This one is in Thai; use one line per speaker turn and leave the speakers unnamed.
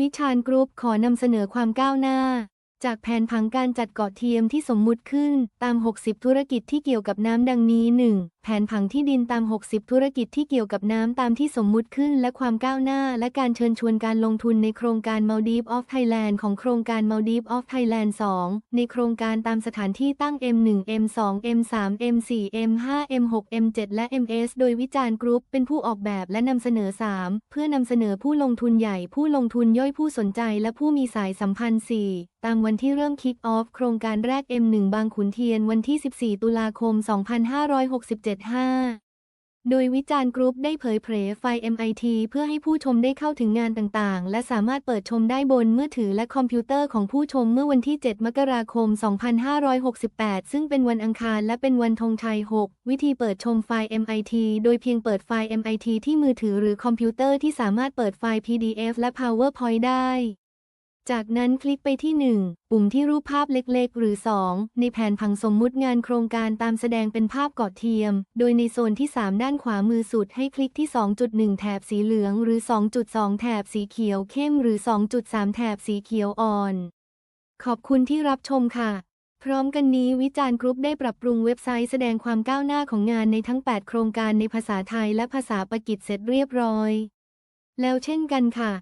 วิชาญกรุ๊ปขอนำเสนอความก้าวหน้า จากแผนผังการจัดเกาะเทียมที่สมมุติขึ้นตาม 60 ธุรกิจที่เกี่ยวกับน้ำดังนี้ 1. แผนผังที่ดินตาม 60 ธุรกิจที่เกี่ยวกับน้ำตามที่สมมุติขึ้น และความก้าวหน้า และการเชิญชวนการลงทุนในโครงการ Maldives of Thailand ของโครงการ Maldives of Thailand 2 ในโครงการตามสถานที่ตั้ง M1 M2 M3 M4 M5 M6 M7 และ MS โดยวิจารณ์กรุ๊ปเป็นผู้ออกแบบและนำเสนอ 3 เพื่อนำเสนอผู้ลงทุนใหญ่ผู้ลงทุนย่อยผู้สนใจ และผู้มีสายสัมพันธ์ 4ตามวันที่เริ่มคิกออฟโครงการแรก M1 บางขุนเทียนวันที่ 14 ตุลาคม 2567 5 โดยวิจารณ์กรุ๊ปได้เผยเผยไฟล์ MIT เพื่อให้ผู้ชมได้เข้าถึงงานต่างๆ และสามารถเปิดชมได้บนมือถือและคอมพิวเตอร์ของผู้ชมเมื่อวันที่ 7 มกราคม 2568 ซึ่งเป็นวันอังคารและเป็นวันธงชัย 6 วิธีเปิดชมไฟล์ MIT โดยเพียงเปิดไฟล์ MIT ที่มือถือหรือคอมพิวเตอร์ที่สามารถเปิดไฟล์ PDF และ PowerPoint ได้ จากนั้นคลิกไปที่ 1 ปุ่มที่รูปภาพเล็กๆ หรือ 2 ในแผนผังสมมุติงานโครงการตามแสดงเป็นภาพเกาะเทียม โดยในโซนที่ 3 ด้านขวามือสุดให้คลิกที่ 2.1 แถบสีเหลือง หรือ 2.2 แถบสีเขียวเข้ม หรือ 2.3 แถบสีเขียวอ่อน ขอบคุณที่รับชมค่ะ พร้อมกันนี้วิจารณ์กรุ๊ปได้ปรับปรุงเว็บไซต์แสดงความก้าวหน้าของงานในทั้ง 8 โครงการในภาษาไทยและภาษาปากีสเสร็จเรียบร้อย แล้วเช่นกันค่ะ